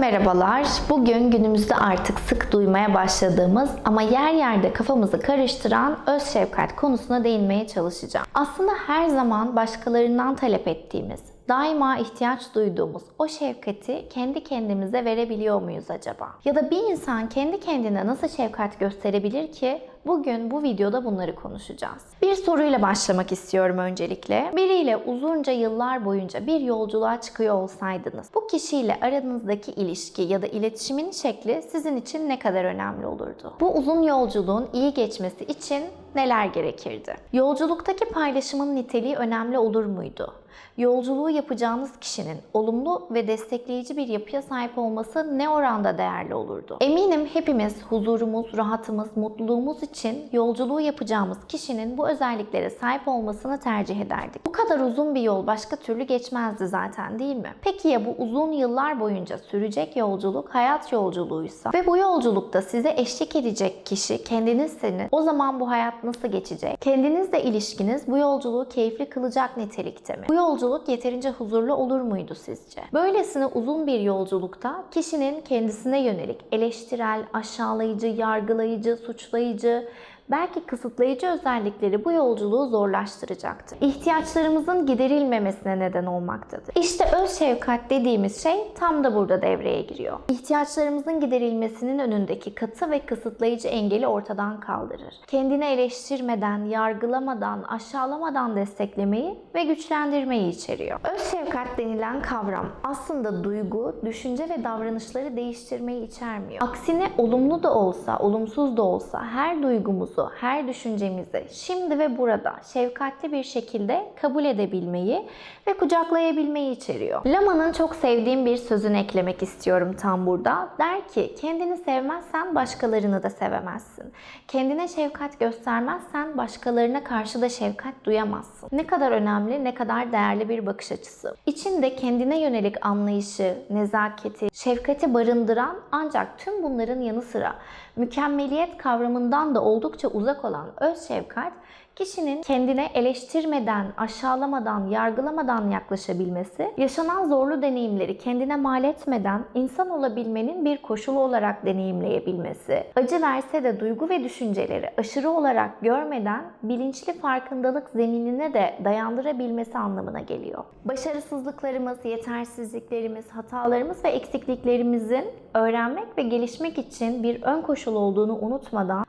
merhabalar. Bugün günümüzde artık sık duymaya başladığımız ama yer yerde kafamızı karıştıran öz şefkat konusuna değinmeye çalışacağım. Aslında her zaman başkalarından talep ettiğimiz, daima ihtiyaç duyduğumuz o şefkati kendi kendimize verebiliyor muyuz acaba? Ya da bir insan kendi kendine nasıl şefkat gösterebilir ki? Bugün bu videoda bunları konuşacağız. Bir soruyla başlamak istiyorum öncelikle. Biriyle uzunca yıllar boyunca bir yolculuğa çıkıyor olsaydınız, bu kişiyle aranızdaki ilişki ya da iletişimin şekli sizin için ne kadar önemli olurdu? Bu uzun yolculuğun iyi geçmesi için neler gerekirdi? Yolculuktaki paylaşımın niteliği önemli olur muydu? Yolculuğu yapacağınız kişinin olumlu ve destekleyici bir yapıya sahip olması ne oranda değerli olurdu? Eminim hepimiz huzurumuz, rahatımız, mutluluğumuz için yolculuğu yapacağımız kişinin bu özelliklere sahip olmasını tercih ederdik. Bu kadar uzun bir yol başka türlü geçmezdi zaten değil mi? Peki ya bu uzun yıllar boyunca sürecek yolculuk hayat yolculuğuysa ve bu yolculukta size eşlik edecek kişi kendinizseniz o zaman bu hayat nasıl geçecek? Kendinizle ilişkiniz bu yolculuğu keyifli kılacak nitelikte mi? Bu yolculuk yeterince huzurlu olur muydu sizce? Böylesine uzun bir yolculukta kişinin kendisine yönelik eleştirel, aşağılayıcı, yargılayıcı, suçlayıcı, belki kısıtlayıcı özellikleri bu yolculuğu zorlaştıracaktır. İhtiyaçlarımızın giderilmemesine neden olmaktadır. İşte öz şefkat dediğimiz şey tam da burada devreye giriyor. İhtiyaçlarımızın giderilmesinin önündeki katı ve kısıtlayıcı engeli ortadan kaldırır. Kendini eleştirmeden, yargılamadan, aşağılamadan desteklemeyi ve güçlendirmeyi içeriyor. Öz şefkat denilen kavram aslında duygu, düşünce ve davranışları değiştirmeyi içermiyor. Aksine olumlu da olsa, olumsuz da olsa her duygumuzu, her düşüncemizi şimdi ve burada şefkatli bir şekilde kabul edebilmeyi ve kucaklayabilmeyi içeriyor. Lama'nın çok sevdiğim bir sözünü eklemek istiyorum tam burada. Der ki kendini sevmezsen başkalarını da sevemezsin. Kendine şefkat göstermezsen başkalarına karşı da şefkat duyamazsın. Ne kadar önemli, ne kadar değerli bir bakış açısı. İçinde kendine yönelik anlayışı, nezaketi, şefkati barındıran ancak tüm bunların yanı sıra mükemmeliyet kavramından da oldukça uzak olan öz şefkat kişinin kendine eleştirmeden, aşağılamadan, yargılamadan yaklaşabilmesi, yaşanan zorlu deneyimleri kendine mal etmeden insan olabilmenin bir koşulu olarak deneyimleyebilmesi, acı verse de duygu ve düşünceleri aşırı olarak görmeden bilinçli farkındalık zeminine de dayandırabilmesi anlamına geliyor. Başarısızlıklarımız, yetersizliklerimiz, hatalarımız ve eksikliklerimizin öğrenmek ve gelişmek için bir ön koşul olduğunu unutmadan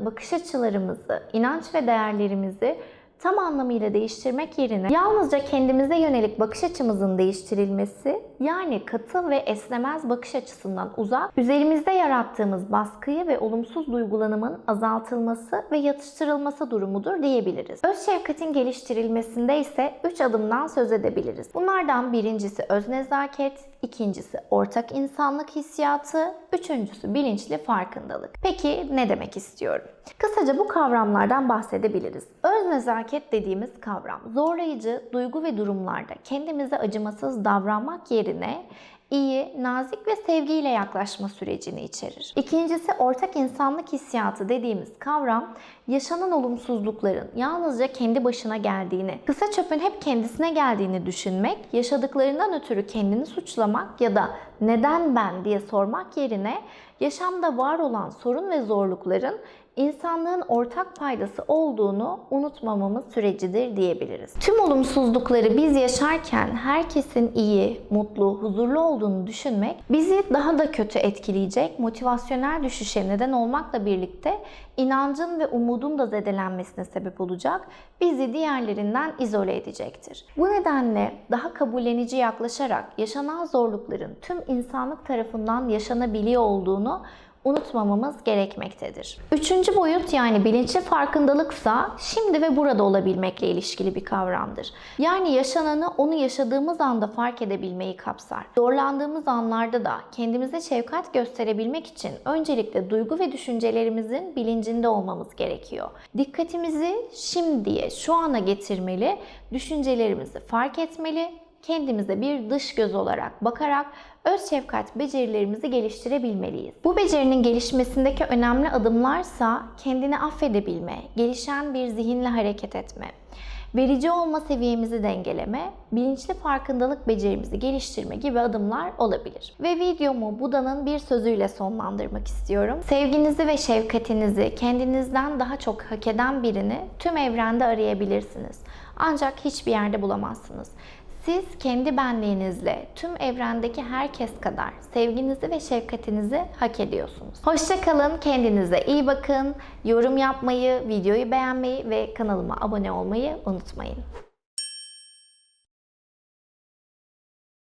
bakış açılarımızı, inanç ve değerlerimizi tam anlamıyla değiştirmek yerine yalnızca kendimize yönelik bakış açımızın değiştirilmesi yani katı ve esnemez bakış açısından uzak, üzerimizde yarattığımız baskıyı ve olumsuz duygulanımın azaltılması ve yatıştırılması durumudur diyebiliriz. Öz şefkatin geliştirilmesinde ise 3 adımdan söz edebiliriz. Bunlardan birincisi öz nezaket, ikincisi ortak insanlık hissiyatı, üçüncüsü bilinçli farkındalık. Peki ne demek istiyorum? Kısaca bu kavramlardan bahsedebiliriz. Öz nezaket dediğimiz kavram zorlayıcı duygu ve durumlarda kendimize acımasız davranmak yerine iyi, nazik ve sevgiyle yaklaşma sürecini içerir. İkincisi ortak insanlık hissiyatı dediğimiz kavram yaşanan olumsuzlukların yalnızca kendi başına geldiğini, kısa çöpün hep kendisine geldiğini düşünmek, yaşadıklarından ötürü kendini suçlamak ya da neden ben diye sormak yerine yaşamda var olan sorun ve zorlukların insanlığın ortak paydası olduğunu unutmamamız sürecidir diyebiliriz. Tüm olumsuzlukları biz yaşarken herkesin iyi, mutlu, huzurlu olduğunu düşünmek bizi daha da kötü etkileyecek motivasyonel düşüşe neden olmakla birlikte inancın ve umudun da zedelenmesine sebep olacak, bizi diğerlerinden izole edecektir. Bu nedenle daha kabullenici yaklaşarak yaşanan zorlukların tüm insanlık tarafından yaşanabiliyor olduğunu unutmamamız gerekmektedir. Üçüncü boyut yani bilinçli farkındalıksa şimdi ve burada olabilmekle ilişkili bir kavramdır. Yani yaşananı onu yaşadığımız anda fark edebilmeyi kapsar. Zorlandığımız anlarda da kendimize şefkat gösterebilmek için öncelikle duygu ve düşüncelerimizin bilincinde olmamız gerekiyor. Dikkatimizi şimdiye, şu ana getirmeli, düşüncelerimizi fark etmeli, kendimize bir dış göz olarak bakarak öz şefkat becerilerimizi geliştirebilmeliyiz. Bu becerinin gelişmesindeki önemli adımlarsa kendini affedebilme, gelişen bir zihinle hareket etme, verici olma seviyemizi dengeleme, bilinçli farkındalık becerimizi geliştirme gibi adımlar olabilir. Ve videomu Buda'nın bir sözüyle sonlandırmak istiyorum. Sevginizi ve şefkatinizi kendinizden daha çok hak eden birini tüm evrende arayabilirsiniz. Ancak hiçbir yerde bulamazsınız. Siz kendi benliğinizle tüm evrendeki herkes kadar sevginizi ve şefkatinizi hak ediyorsunuz. Hoşça kalın, kendinize iyi bakın. Yorum yapmayı, videoyu beğenmeyi ve kanalıma abone olmayı unutmayın.